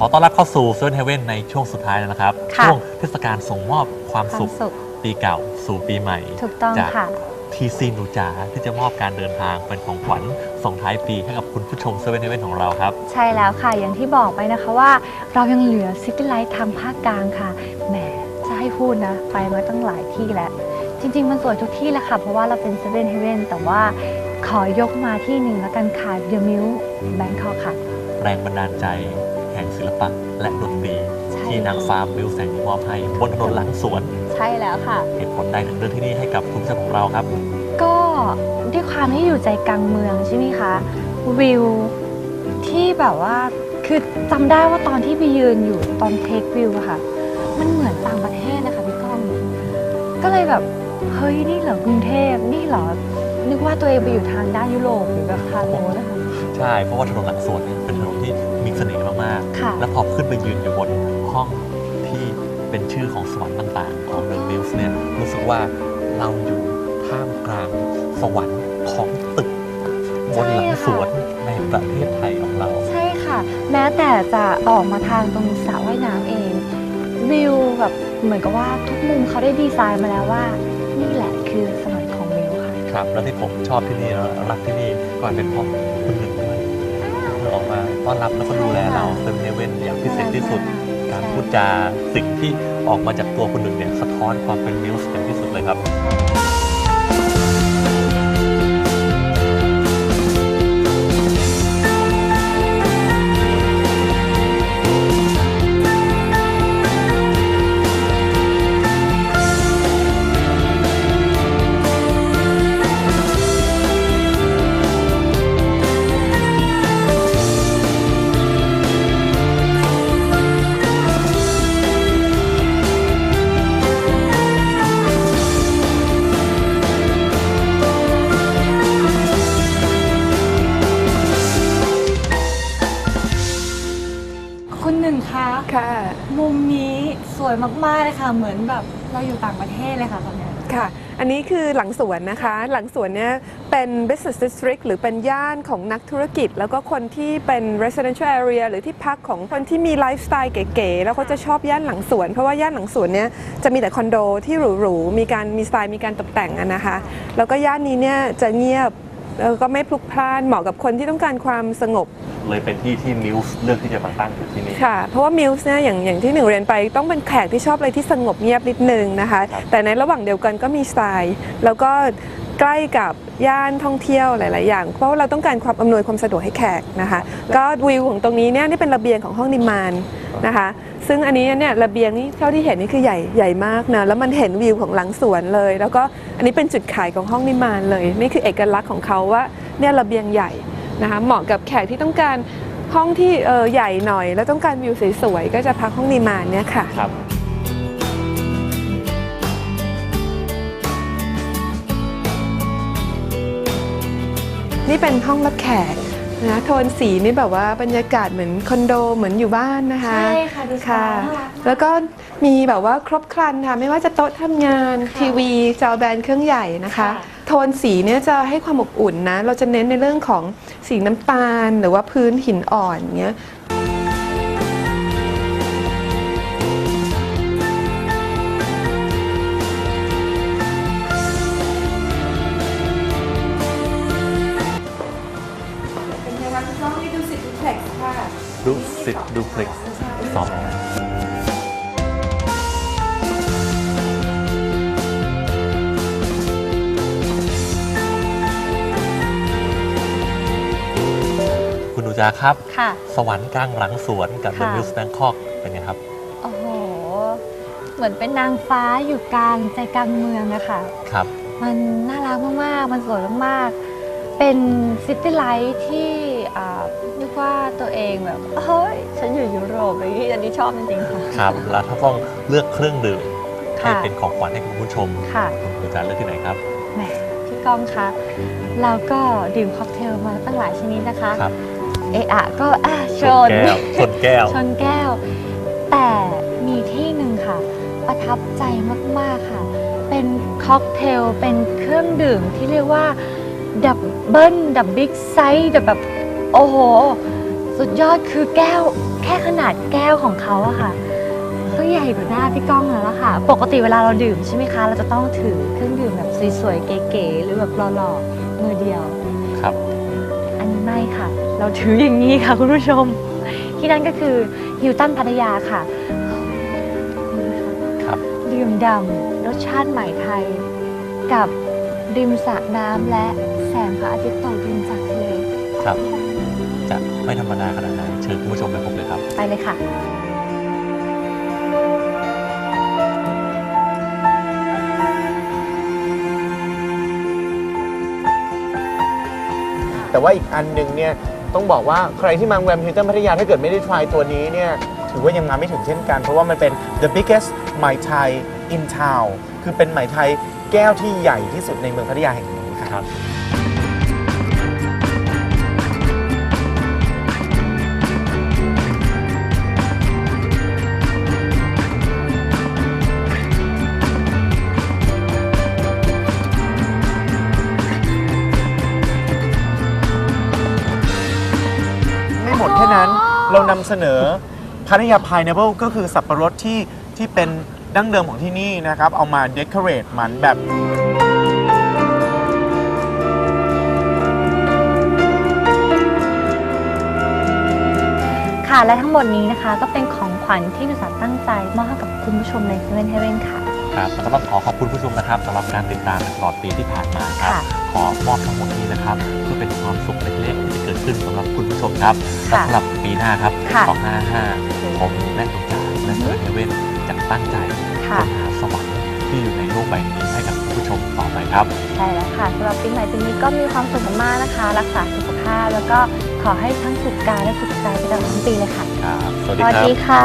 ขอต้อนรับเข้าสู่เซ v นเฮเว่นในช่วงสุดท้ายแล้วนะครับ ค่ะ ช่วงเทศกาลส่งมอบความความสุข สุข ปีเก่าสู่ปีใหม่ ถูกต้องจาก ค่ะ ทีซีนูจาที่จะมอบการเดินทางเป็นของขวัญส่งท้ายปีให้กับคุณผู้ชมเซ v นเฮเว่นของเราครับ ใช่แล้วค่ะ อย่างที่บอกไปนะคะว่า เรายังเหลือซิตี้ไลท์ทางภาคกลางค่ะ แหม จะให้พูดนะ ไปมาตั้งหลายที่แล้ว จริง ๆ มันสวยทุกที่แหละค่ะ เพราะว่าเราเป็นเซเว่นเฮเว่นแต่ว่าขอยกมาที่หนึ่งแล้วกันค่ะเดอะมิวแบงคอกค่ะ แรงบันดาลใจแห่งศิล ปะและดนตรีใช่ที่นางฟ้ามิวแสงมอบให้บนถนนหลังสวน ใช่แล้วค่ะ เหตุผลใดถึงเลือกที่นี่ให้กับคุณผู้ชมของเราครับ ก็ด้วยความที่อยู่ใจกลางเมืองใช่ไหมคะ วิวที่แบบว่าคือจำได้ว่าตอนที่ไปยืนอยู่ตอนเทควิวอะค่ะ มันเหมือนต่างประเทศนะคะพี่ก้องก็เลยแบบเฮ้ยนี่เหรอกรุงเทพนี่เหรอนึกว่าตัวเองไปอยู่ทางด้านยุโรปหรือแบบทางโน้นนะคะใช่เพราะว่าถนนหลังสวนเนี่ยเป็นถนนที่มี เสน่ห์มากค่ะ ๆ แล้วพอขึ้นไปยืนอยู่บนห้องที่เป็นชื่อของสวรรค์ต่างๆ ของเดอะมิวส์เนี่ยรู้สึกว่าเราอยู่ท่ามกลางสวรรค์ของตึกบนหลังสวนในประเทศไทยของเรา ใช่ค่ะ แม้แต่จะออกมาทางตรงสระว่ายน้ำเองวิวแบบเหมือนกับว่าทุกมุมเขาได้ดีไซน์มาแล้วว่า นี่แหละคือสวรรค์ของวิวค่ะ ครับ แล้วที่ผมชอบที่นี่แล้วรักที่นี่ก่อนเป็นเพราะคุณหนึ่งด้วยเธ อออกมาต้อนรับแล้วก็ดูแลเราเซนเฮเว่นอย่างพิเศษที่สุด การพูดจาสิ่งที่ออกมาจากตัวคุณหนึ่งเนี่ยสะท้อนความเป็นมิวส์อย่างที่สุดเลยครับ คุณหนึ่งคะค่ะ มุมนี้สวยมากๆเลยค่ะเหมือนแบบเราอยู่ต่างประเทศเลยค่ะตอนเนี้ย ค่ะ อันนี้คือหลังสวนนะคะ หลังสวนเนี่ยเป็น business district หรือเป็นย่านของนักธุรกิจ แล้วก็คนที่เป็น residential area หรือที่พักของคนที่มีไลฟ์สไตล์เก๋ๆ แล้วเขาจะชอบย่านหลังสวน เพราะว่าย่านหลังสวนเนี่ยจะมีแต่คอนโดที่หรูๆ มีการมีสไตล์มีการตกแต่งอะนะคะ แล้วก็ย่านนี้เนี่ยจะเงียบ แล้วก็ไม่พลุกพล่านเหมาะกับคนที่ต้องการความสงบ เลยเป็นที่ที่มิวส์เลือกที่จะมาตั้งอยู่ที่นี่ ค่ะ เพราะว่ามิลส์เนี่ยอย่างอย่างที่หนึ่งเรียนไปต้องเป็นแขกที่ชอบอะไรที่สงบเงียบนิดนึงนะคะครับแต่ในระหว่างเดียวกันก็มีสไตล์ แล้วก็ ใกล้กับย่านท่องเที่ยวหลาย ๆ อย่าง เพราะว่าเราต้องการความอำนวยความสะดวกให้แขกนะคะ ก็วิวของตรงนี้เนี่ยนี่เป็นระเบียงของห้องนิมานนะคะ ซึ่งอันนี้เนี่ยระเบียงนี่เท่าที่เห็นนี่คือใหญ่ใหญ่มากนะแล้วมันเห็นวิวของหลังสวนเลย แล้วก็อันนี้เป็นจุดขายของห้องนิมมานเลย นี่คือเอกลักษณ์ของเขาว่าเนี่ยระเบียงใหญ่นะคะเหมาะกับแขกที่ต้องการห้องที่เออใหญ่หน่อย แล้วต้องการวิวสวย ๆ ก็จะพักห้องนิมานเนี่ยค่ะครับ นี่เป็นห้องรับแขกนะโทนสีนี่แบบว่าบรรยากาศเหมือนคอนโดเหมือนอยู่บ้านนะคะ ใช่ค่ะดูสไตค่ะล์น่ารักแล้วก็มีแบบว่าครบครันค่ะ ไม่ว่าจะโต๊ะทำงานค่ะทีวีจอแบนเครื่องใหญ่นะคะค่ะโทนสีเนี่ยจะให้ความอบอุ่นนะ เราจะเน้นในเรื่องของสีน้ำตาล หรือว่าพื้นหินอ่อนเงี้ย 10 Duplex Soft คุณดูจาครับ ค่ะ สวรรค์กลางหลังสวนกับ The ค่ะ Muse Bangkok เป็นไงครับ โอ้โห เหมือนเป็นนางฟ้าอยู่กลางใจกลางเมืองอะค่ะ ครับ มันน่ารักมาก ๆ มันสวยมาก ๆ เป็นซิตี้ไลท์ที่ ว่าตัวเองแบบเฮ้ยฉันอยู่ยุโรปเลยที่อันนี้ชอบจริงๆค่ะ ครับ แล้วถ้าต้องเลือกเครื่องดื่มให้ค่ะเป็นของขวัญให้คุณผู้ชมค่ะคุณดูจาเลือกที่ไหนครับแหมพี่ก้องคะเราก็ดื่มค็อกเทลมาตั้งหลายชนิดนะคะครับเอะอะก็อะชชนนแก้วชนแก้วชนแก้ว แต่มีที่หนึ่งค่ะ ประทับใจมากๆค่ะ เป็นค็อกเทลเป็นเครื่องดื่มที่เรียกว่าดับเบิลดับบิ๊กไซส์แบบโอ้โห สุดยอดคือแก้วแค่ขนาดแก้วของเขาอะค่ะก็ใหญ่กว่าหน้าพี่ก้องแล้วล่ะค่ะ ปกติเวลาเราดื่มใช่ไหมคะ เราจะต้องถือเครื่องดื่มแบบสวยๆเก๋ๆหรือแบบหล่อๆมือเดียว ครับ อันนี้ไม่ค่ะ เราถืออย่างนี้ค่ะคุณผู้ชม ที่นั่นก็คือฮิวตันพัทยาค่ะครับ ดื่มด่ำรสชาติใหม่ไทย กับริมสระน้ำและแสงพระอาทิตย์ตกดินจากทะเลครับ จะไม่ธรรมดาขนาดไหนเชิญคุณผู้ชมไปพบเลยครับ ไปเลยค่ะ แต่ว่าอีกอันหนึ่งเนี่ยต้องบอกว่าใครที่มาโรงแรมฮิลตันพัทยาถ้าเกิดไม่ได้ทรายตัวนี้เนี่ยถือว่ายังมาไม่ถึงเช่นกัน เพราะว่ามันเป็น the biggest ไหมไทย in town คือเป็นไหมไทยแก้วที่ใหญ่ที่สุดในเมืองพัทยาแห่งนี้ครับ นำเสนอพัทยาพายน a เ l ลก็คือสับปะรดที่ที่เป็นดั้งเดิมของที่นี่นะครับ เอามาเด o อเรทมันแบบ ค่ะและทั้งหมดนี้นะคะก็เป็นของขวัญที่หนุสาตั้งใจมอบให้กับคุณผู้ชมในเซเว่นเฮเว่นค่ะ ครับแล้วก็ต้องขอขอบคุณผู้ชมนะครับสำหรับการติดตามตลอดปีที่ผ่านมาครับ ค่ะ ขอมอบทั้งหมดนี้นะครับเพื่อเป็นความสุขเล็กๆที่จะเกิดขึ้นสำหรับคุณผู้ชมครับและค่ะสำหรับปีหน้าครับ ค่ะ255 ผมและตุกตาและเซอร์เฮเว่นจะตั้งใจค่ะ ค้นหาสวรรค์ที่อยู่ในโลกใบนี้ให้กับคุณผู้ชมต่อไปครับ ใช่แล้วค่ะสำหรับปีใหม่ปีนี้ก็มีความสุขมากๆนะคะ รักษาสุขภาพแล้วก็ขอให้ทั้งสุขกายและสุขใจไปตลอดทั้งปีเลยค่ะ ครับ สวัสสดีวัสครับ ดีค่ะ